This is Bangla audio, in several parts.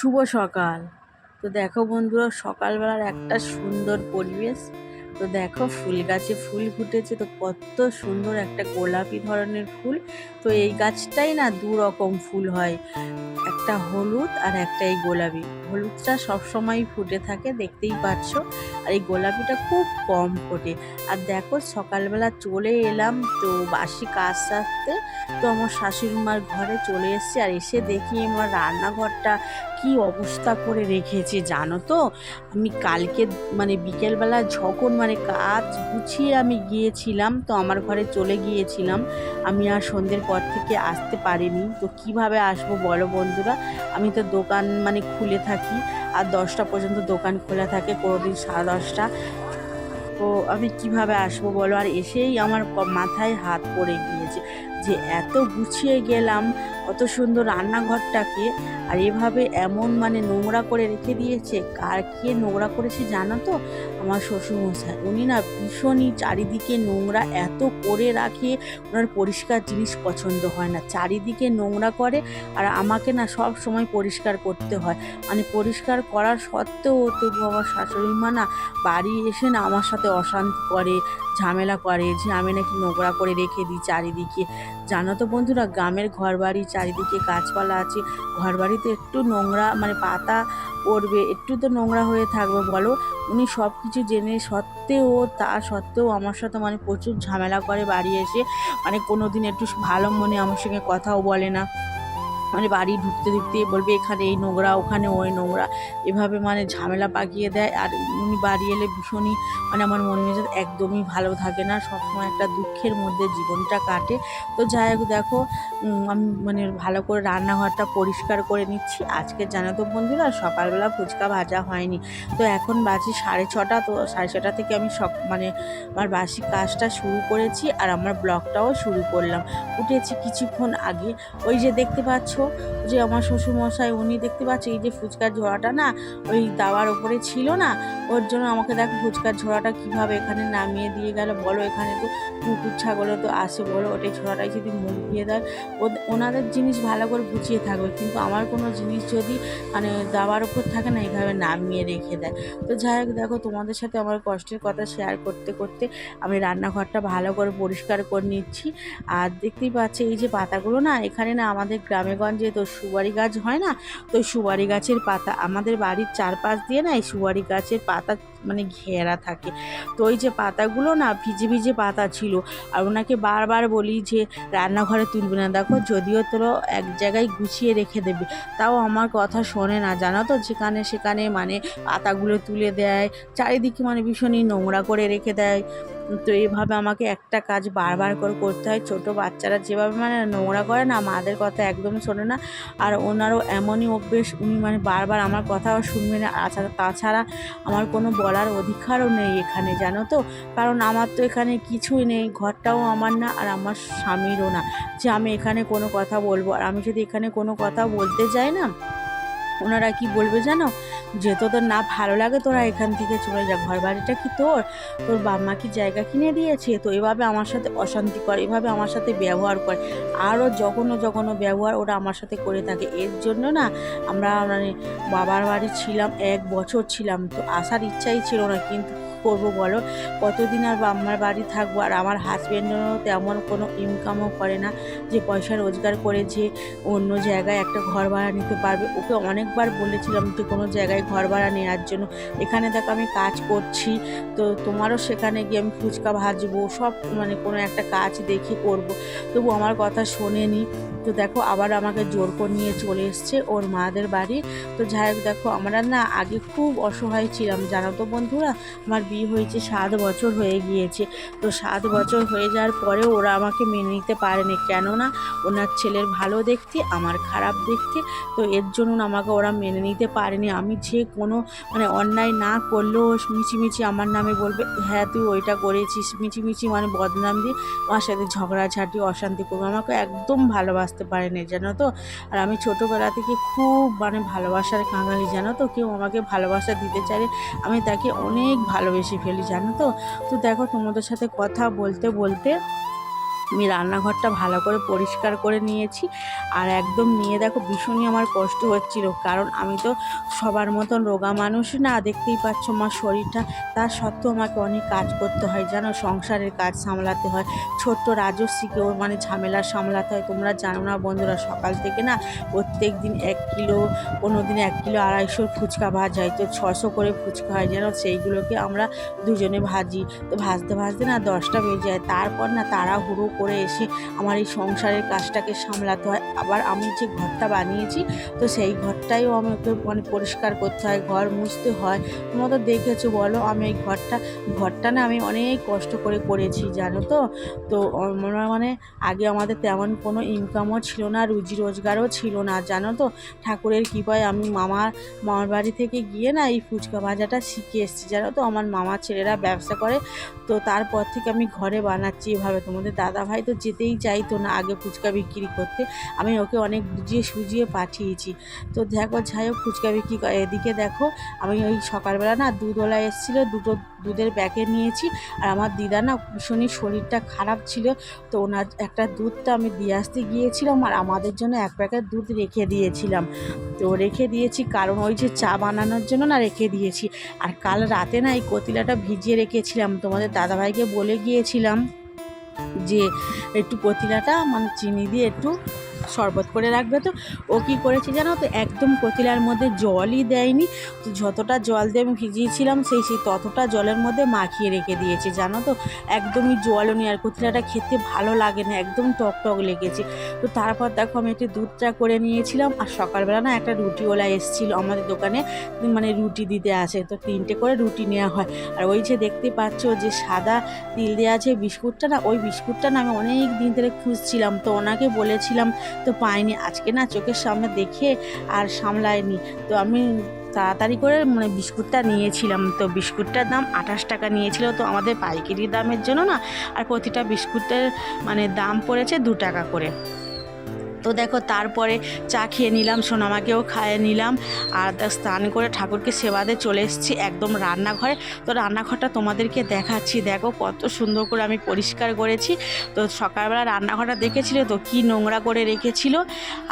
শুভ সকাল। তো দেখো বন্ধুরা সকালবেলার একটা সুন্দর পরিবেশ। তো দেখো ফুল গাছে ফুল ফুটেছে, তো কত সুন্দর একটা গোলাপি ধরনের ফুল। তো এই গাছটাই না দু রকম ফুল হয়, একটা হলুদ আর একটা এই গোলাপি। হলুদটা সবসময় ফুটে থাকে, দেখতেই পাচ্ছ। আর এই গোলাপিটা খুব কম ফোটে। আর দেখো সকালবেলা চলে এলাম, তো বাসি কাজ সারতে, তো আমার শাশুড়ি মার ঘরে চলে এসেছি। আর এসে দেখি আমার রান্নাঘরটা কি অবস্থা করে রেখেছে, জানো তো? আমি কালকে মানে বিকেলবেলা যখন মানে কাজ গুছিয়ে আমি গিয়েছিলাম, তো আমার ঘরে চলে গিয়েছিলাম। আমি আর সন্ধ্যের পর থেকে আসতে পারিনি। তো কীভাবে আসব বলো বন্ধুরা? আমি তো দোকান মানে খুলে থাকি, আর দশটা পর্যন্ত দোকান খোলা থাকে, কোনোদিন সাড়ে দশটা। তো আমি কীভাবে আসব বলো? আর এসেই আমার মাথায় হাত পড়ে গিয়েছে যে এত গুছিয়ে গেলাম কত সুন্দর রান্নাঘরটাকে আর এভাবে এমন মানে নোংরা করে রেখে দিয়েছে। কার কে নোংরা করেছে জানো তো? আমার শ্বশুরমশাই। উনি না ভীষণই চারিদিকে নোংরা এত করে রাখে, ওনার পরিষ্কার জিনিস পছন্দ হয় না। চারিদিকে নোংরা করে আর আমাকে না সব সময় পরিষ্কার করতে হয়। মানে পরিষ্কার করার সত্ত্বেও তবু আমার শাশুড়ি মা না বাড়ি এসে না আমার সাথে অশান্তি করে ঝামেলা করে আমি নাকি নোংরা করে রেখে দিই চারিদিকে। জানো তো বন্ধুরা, গ্রামের ঘর বাড়ি চারিদিকে গাছপালা আছে ঘর বাড়িতে একটু নোংরা মানে পাতা পড়বে, একটু তো নোংরা হয়ে থাকবে, বলো? উনি সব কিছু জেনে সত্ত্বেও, তা সত্ত্বেও আমার সাথে মানে প্রচুর ঝামেলা করে বাড়ি এসে মানে কোনো দিন একটু ভালো মনে আমার সঙ্গে কথাও বলে না। মানে বাড়ি ঢুকতে ঢুকতে বলবে, এখানে এই নোংরা, ওখানে ওই নোংরা। এভাবে মানে ঝামেলা পাকিয়ে দেয়। আর উনি বাড়ি এলে ভীষণই মানে আমার মনে মেজাজ একদমই ভালো থাকে না। সবসময় একটা দুঃখের মধ্যে জীবনটা কাটে। তো যাই হোক, দেখো আমি মানে ভালো করে রান্নাঘরটা পরিষ্কার করে নিচ্ছি। আজকে জানো তো বন্ধুরা, সকালবেলা ফুচকা ভাজা হয়নি। তো এখন বাজে সাড়ে ছটা। তো সাড়ে ছটা থেকে আমি সব মানে আমার বাসি কাজটা শুরু করেছি আর আমার ব্লগটাও শুরু করলাম। উঠেছি কিছুক্ষণ আগে। ওই যে দেখতে পাচ্ছ যে আমার শ্বশুরমশাই উনি দেখতে পাচ্ছে, এই যে ফুচকার ঝোড়াটা না, ওই দাওয়ার ওপরে ছিল না, ওর জন্য আমাকে দেখো ফুচকার ঝোড়াটা কীভাবে এখানে নামিয়ে দিয়ে গেল, বলো এখানে তো কুকুর, ছাগলও তো আসে, বলো ওটাই ছোড়াটাই যদি মুখ দিয়ে দেয়। ওদ- ওনাদের জিনিস ভালো করে গুছিয়ে থাকবে, কিন্তু আমার কোনো জিনিস যদি মানে দাওয়ার ওপর থাকে না, এইভাবে নামিয়ে রেখে দেয়। তো যাই হোক, দেখো তোমাদের সাথে আমার কষ্টের কথা শেয়ার করতে করতে আমি রান্নাঘরটা ভালো করে পরিষ্কার করে নিচ্ছি। আর দেখতেই পাচ্ছি, এই যে পাতাগুলো না, এখানে না আমাদের গ্রামে গঞ্জে তো সুবারি গাছ হয় না, তো সুবারি গাছের পাতা আমাদের বাড়ির চারপাশ দিয়ে না এই সুবারি গাছের পাতা মানে ঘেরা থাকে। তো ওই যে পাতাগুলো না ভিজে ভিজে পাতা ছিল, আর ওনাকে বারবার বলি যে, রান্নাঘরে তুলবে না। দেখো, যদিও তোরা এক জায়গায় গুছিয়ে রেখে দেবে, তাও আমার কথা শোনে না। জানো তো, যেখানে সেখানে মানে পাতাগুলো তুলে দেয়, চারিদিকে মানে ভীষণই নোংরা করে রেখে দেয়। তো এইভাবে আমাকে একটা কাজ বারবার করে করতে হয়। ছোট বাচ্চারা যেভাবে মানে নোংরা করে না, মাদের কথা একদম শোনে না। আর ওনারও এমনই অভ্যেস, উনি মানে বারবার আমার কথাও শুনবে না। আছাড়া তাছাড়া আমার কোনো বলার অধিকারও নেই এখানে, জানো তো? কারণ আমার তো এখানে কিছুই নেই, ঘরটাও আমার না আর আমার স্বামীরও না। যে আমি এখানে কোনো কথা বলব, আর আমি যদি এখানে কোনো কথা বলতে যাই না ওনারা কি বলবে জানো? যে তোদের না ভালো লাগে তোরা এখান থেকে চলে যা। ঘর বাড়িটা কি তোর? তোর বাবা কি জায়গা কিনে দিয়েছে? তো এভাবে আমার সাথে অশান্তি করে এভাবে আমার সাথে ব্যবহার করে। আরও জঘন্য জঘন্য ব্যবহার ওরা আমার সাথে করে থাকে। এর জন্য না আমরা মানে বাবার বাড়ি ছিলাম এক বছর ছিলাম। তো আসার ইচ্ছাই ছিল না। কিন্তু করব বলো? কতদিন আর আমার বাড়ি থাকব? আর আমার হাজব্যান্ডও তেমন কোনো ইনকামও করে না যে পয়সা রোজগার করে যে অন্য জায়গায় একটা ঘর ভাড়া নিতে পারবে। ওকে অনেকবার বলেছিলাম যে কোনো জায়গায় ঘর ভাড়া নেওয়ার জন্য। এখানে দেখো আমি কাজ করছি, তো তোমারও সেখানে গিয়ে আমি ফুচকা ভাজবো, সব মানে কোনো একটা কাজ দেখে করব। তবু আমার কথা শোনেনি। তো দেখো আবার আমাকে জোর করে নিয়ে চলে এসছে ওর মাদের বাড়ি। তো যাই হোক দেখো আমরা না আগে খুব অসহায় ছিলাম, জানো তো বন্ধুরা? আমার বিয়ে হয়েছে সাত বছর হয়ে গিয়েছে। তো সাত বছর হয়ে যাওয়ার পরেও ওরা আমাকে মেনে নিতে পারেনি। কেননা ওনার ছেলের ভালো দেখতে, আমার খারাপ দেখতে, তো এর জন্য আমাকে ওরা মেনে নিতে পারেনি। আমি যে কোনো মানে অন্যায় না করলেও মিছিমিছি আমার নামে বলবে হ্যাঁ তুই ওইটা করেছিস। মিছিমিছি মানে বদনাম দিয়ে আমার সাথে ঝগড়াঝাটি, অশান্তি করবে। আমাকে একদম ভালোবাসতে পারেনি, জানো তো? আর আমি ছোটোবেলা থেকে খুব মানে ভালোবাসার কাঙালি, জানো তো? কেউ আমাকে ভালোবাসা দিতে চাইলে আমি তাকে অনেক ভালোবেসে ফেলি, জানো তো? তো দেখো তোমাদের সাথে কথা বলতে বলতে আমি রান্নাঘরটা ভালো করে পরিষ্কার করে নিয়েছি। আর একদম নিয়ে দেখো ভীষণই আমার কষ্ট হচ্ছিল। কারণ আমি তো সবার মতন রোগা মানুষ না, দেখতেই পাচ্ছ আমার শরীরটা। তার সত্ত্বেও আমাকে অনেক কাজ করতে হয়, জানো? সংসারের কাজ সামলাতে হয়। ছোট্ট রাজস্বীকেও মানে ঝামেলা সামলাতে হয়। তোমরা জানো না বন্ধুরা, সকাল থেকে না প্রত্যেক দিন এক কিলো, কোনো দিন এক কিলো আড়াইশোর ফুচকা ভাজা হয়। তো ছশো করে ফুচকা হয় যেন সেইগুলোকে আমরা দুজনে ভাজি। তো ভাজতে ভাজতে না দশটা বেজে যায়। তারপর না তারা তাড়াহুড়ো করে এসে আমার এই সংসারের কাজটাকে সামলাতে হয়। আবার আমি যে ঘরটা বানিয়েছি, তো সেই ঘরটাইও আমাকে মানে পরিষ্কার করতে হয়, ঘর মুছতে হয়। তোমরা তো দেখেছ, বলো, আমি এই ঘরটা ঘরটা না আমি অনেক কষ্ট করে করেছি, জানো তো? তো মানে আগে আমাদের তেমন কোনো ইনকামও ছিল না, রুজি রোজগারও ছিল না, জানো তো? ঠাকুরের কৃপায় আমি মামার মামার বাড়ি থেকে গিয়ে না এই ফুচকা ভাজাটা শিখে এসেছি, জানো তো? আমার মামার ছেলেরা ব্যবসা করে, তো তারপর থেকে আমি ঘরে বানাচ্ছি এভাবে। তোমাদের দাদা ভাই তো যেতেই চাইতো না আগে ফুচকা বিক্রি করতে। আমি ওকে অনেক বুঝিয়ে সুজিয়ে পাঠিয়েছি। তো দেখো, যাই হোক, ফুচকা বিক্রি করে এদিকে দেখো, আমি ওই সকালবেলা না দুধওয়ালা এসেছিল, দুটো দুধের প্যাকেট নিয়েছি। আর আমার দিদা না ভীষণই শরীরটা খারাপ ছিল, তো ওনার একটা দুধটা আমি দিয়ে আসতে গিয়েছিলাম আর আমাদের জন্য এক প্যাকেট দুধ রেখে দিয়েছিলাম। তো রেখে দিয়েছি, কারণ ওই যে চা বানানোর জন্য না রেখে দিয়েছি। আর কাল রাতে না এই কতিলাটা ভিজিয়ে রেখেছিলাম, তোমাদের দাদাভাইকে বলে গিয়েছিলাম। যে একটু পতিলাটা মানে চিনি দিয়ে একটু শরবত করে রাখবে তো। ও কী করেছে জানো তো, একদম পতিলার মধ্যে জলই দেয়নি। তো যতটা জল দিয়ে আমি ভিজিয়েছিলাম, সেই সেই ততটা জলের মধ্যে মাখিয়ে রেখে দিয়েছে, জানো তো। একদমই জলও নেই, আর কতিলাটা খেতে ভালো লাগে না, একদম টক টক লেগেছে। তো তারপর দেখো আমি একটু দুধটা করে নিয়েছিলাম, আর সকালবেলা না একটা রুটিওয়ালা এসেছিল আমাদের দোকানে মানে রুটি দিতে আসে, তো তিনটে করে রুটি নেওয়া হয়। আর ওই যে দেখতে পাচ্ছ যে সাদা তিল দেওয়া আছে, বিস্কুটটা না, ওই বিস্কুটটা না আমি অনেক দিন ধরে খুঁজছিলাম, তো ওনাকে বলেছিলাম তো পাইনি। আজকে না চোখের সামনে দেখে আর সামলায়নি। তো আমি তাড়াতাড়ি করে মানে বিস্কুটটা নিয়েছিলাম। তো বিস্কুটটার দাম আঠাশ টাকা নিয়েছিল। তো আমাদের পাইকারি দামের জন্য না আর প্রতিটা বিস্কুটের মানে দাম পড়েছে দু টাকা করে। তো দেখো, তারপরে চা খেয়ে নিলাম, সোনামাকেও খাইয়ে নিলাম। আর স্নান করে ঠাকুরকে সেবা দিয়ে চলে এসেছি একদম রান্নাঘরে। তো রান্নাঘরটা তোমাদেরকে দেখাচ্ছি। দেখো, কত সুন্দর করে আমি পরিষ্কার করেছি। তো সকালবেলা রান্নাঘরটা দেখেছিলে তো, কি নোংরা করে রেখেছিল।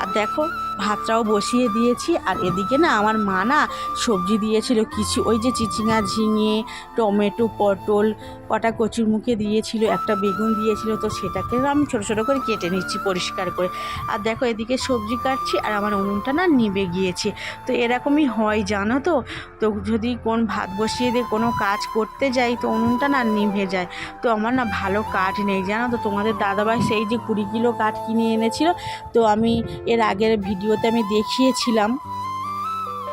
আর দেখো, ভাতটাও বসিয়ে দিয়েছি। আর এদিকে না, আমার মা না সবজি দিয়েছিল কিছু। ওই যে চিচিঙা ঝিঙে, টমেটো, পটল, কটা কচুর মুখে দিয়েছিল, একটা বেগুন দিয়েছিল। তো সেটাকে আমি ছোটো ছোটো করে কেটে নিচ্ছি পরিষ্কার করে। আর দেখো এদিকে সবজি কাটছি আর আমার উনুনটা না নিভে গিয়েছে। তো এরকমই হয়, জানো তো? তো যদি কোন ভাত বসিয়ে দিয়ে কোনো কাজ করতে যাই, তো উনুনটা না নিভে যায়। তো আমার না ভালো কাঠ নেই, জানো তো? তোমাদের দাদাভাই সেই যে কুড়ি কিলো কাঠ কিনে এনেছিল, তো আমি এর আগের ভিডিওতে আমি দেখিয়েছিলাম।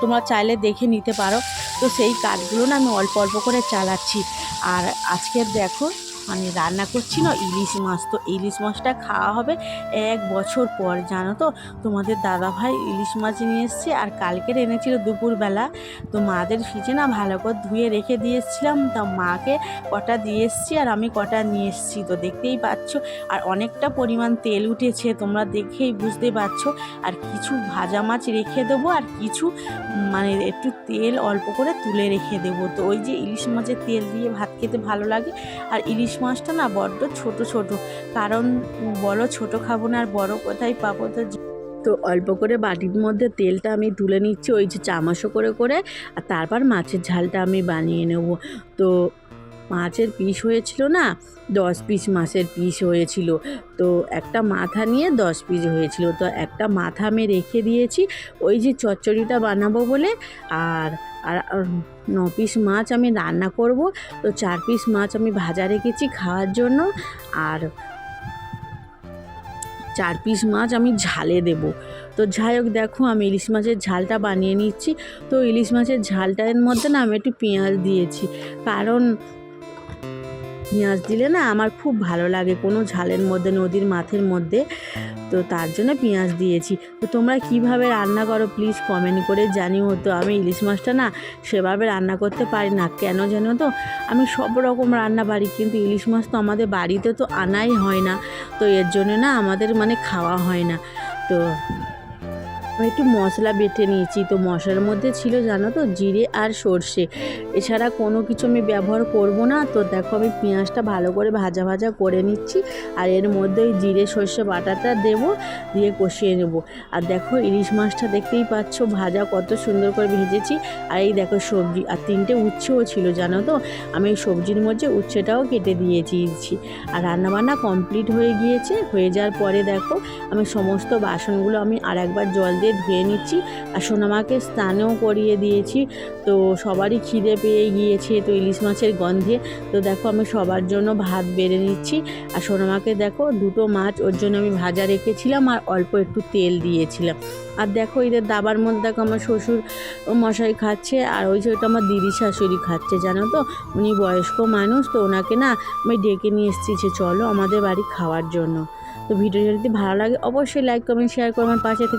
তোমরা চাইলে দেখে নিতে পারো। তো সেই কাঠগুলো না আমি অল্প অল্প করে চালাচ্ছি। আর আজকের দেখো মানে রান্না করছি না, ইলিশ মাছ। তো ইলিশ মাছটা খাওয়া হবে এক বছর পর, জানো তো? তোমাদের দাদা ভাই ইলিশ মাছ নিয়ে এসছে আর কালকের এনেছিল দুপুরবেলা। তো মাদের ফ্রিজে না ভালো করে ধুয়ে রেখে দিয়ে এসেছিলাম। তা মাকে কটা দিয়ে এসছি আর আমি কটা নিয়ে এসেছি। তো দেখতেই পাচ্ছ, আর অনেকটা পরিমাণ তেল উঠেছে, তোমরা দেখেই বুঝতে পারছ। আর কিছু ভাজা মাছ রেখে দেবো আর কিছু মানে একটু তেল অল্প করে তুলে রেখে দেবো। তো ওই যে ইলিশ মাছের তেল দিয়ে ভাত খেতে ভালো লাগে। আর ইলিশ মাছটা না বড্ড ছোট ছোট। কারণ বড় ছোট খাব না আর বড় কোথায় পাবো তো তো অল্প করে বাটির মধ্যে তেলটা আমি তুলে নিচ্ছি, ওই যে চামচও করে করে। আর তারপর মাছের ঝালটা আমি বানিয়ে নেব। তো মাছের পিস হয়েছিল না, দশ পিস মাছের পিস হয়েছিল। তো একটা মাথা নিয়ে দশ পিস হয়েছিল। তো একটা মাথা আমি রেখে দিয়েছি, ওই যে চচ্চড়িটা বানাবো বলে। আর আর ন পিস মাছ আমি রান্না করব। তো চার পিস মাছ আমি ভাজা রেখেছি খাওয়ার জন্য। আর চার পিস মাছ আমি ঝালে দেব। তো যাই হোক, দেখো আমি ইলিশ মাছের ঝালটা বানিয়ে নিচ্ছি। তো ইলিশ মাছের ঝালটার মধ্যে না আমি একটু পেঁয়াজ দিয়েছি। কারণ পেঁয়াজ দিলে না আমার খুব ভালো লাগে কোনো ঝালের মধ্যে, নদীর মাথের মধ্যে। তো তার জন্য পেঁয়াজ দিয়েছি। তো তোমরা কীভাবে রান্না করো প্লিজ কমেন্ট করে জানিও। তো আমি ইলিশ মাছটা না সেভাবে রান্না করতে পারি না। কেন জানো তো? আমি সব রকম রান্না পারি কিন্তু ইলিশ মাছ তো আমাদের বাড়িতে তো আনাই হয় না। তো এর জন্য না আমাদের মানে খাওয়া হয় না। তো একটু মশলা বেটে নিয়েছি। তো মশলার মধ্যে ছিল জানো তো জিরে আর সর্ষে। এছাড়া কোনো কিছু আমি ব্যবহার করব না। তো দেখো আমি পেঁয়াজটা ভালো করে ভাজা ভাজা করে নিচ্ছি। আর এর মধ্যে ওই জিরে সর্ষে বাটাটা দেবো, দিয়ে কষিয়ে নেব। আর দেখো ইলিশ মাছটা দেখতেই পাচ্ছ, ভাজা কত সুন্দর করে ভেজেছি। আর এই দেখো সবজি, আর তিনটে উচ্ছেও ছিল জানো তো। আমি সবজির মধ্যে উচ্ছেটাও কেটে দিয়েছি। আর রান্নাবান্না কমপ্লিট হয়ে গিয়েছে। হয়ে যাওয়ার পরে দেখো আমি সমস্ত বাসনগুলো আমি আর একবার জল দিয়ে ধুয়ে নিচ্ছি। আর সোনামাকে স্নানও করিয়ে দিয়েছি। তো সবারই খিদে পেয়ে গিয়েছে তো ইলিশ মাছের গন্ধে। তো দেখো আমি সবার জন্য ভাত বেড়ে নিচ্ছি। আর সোনামাকে দেখো দুটো মাছ ওর জন্য আমি ভাজা রেখেছিলাম আর অল্প একটু তেল দিয়েছিলাম। আর দেখো এদের দাবার মধ্যে দেখো আমার শ্বশুর মশাই খাচ্ছে আর ওই যে ওটা আমার দিদি শাশুড়ি খাচ্ছে, জানো তো? উনি বয়স্ক মানুষ তো ওনাকে না আমি ডেকে নিয়ে এসেছি যে চলো আমাদের বাড়ি খাওয়ার জন্য। তো ভিডিও যদি ভালো লাগে অবশ্যই লাইক কমেন্ট শেয়ার করে আমার পাশে থেকে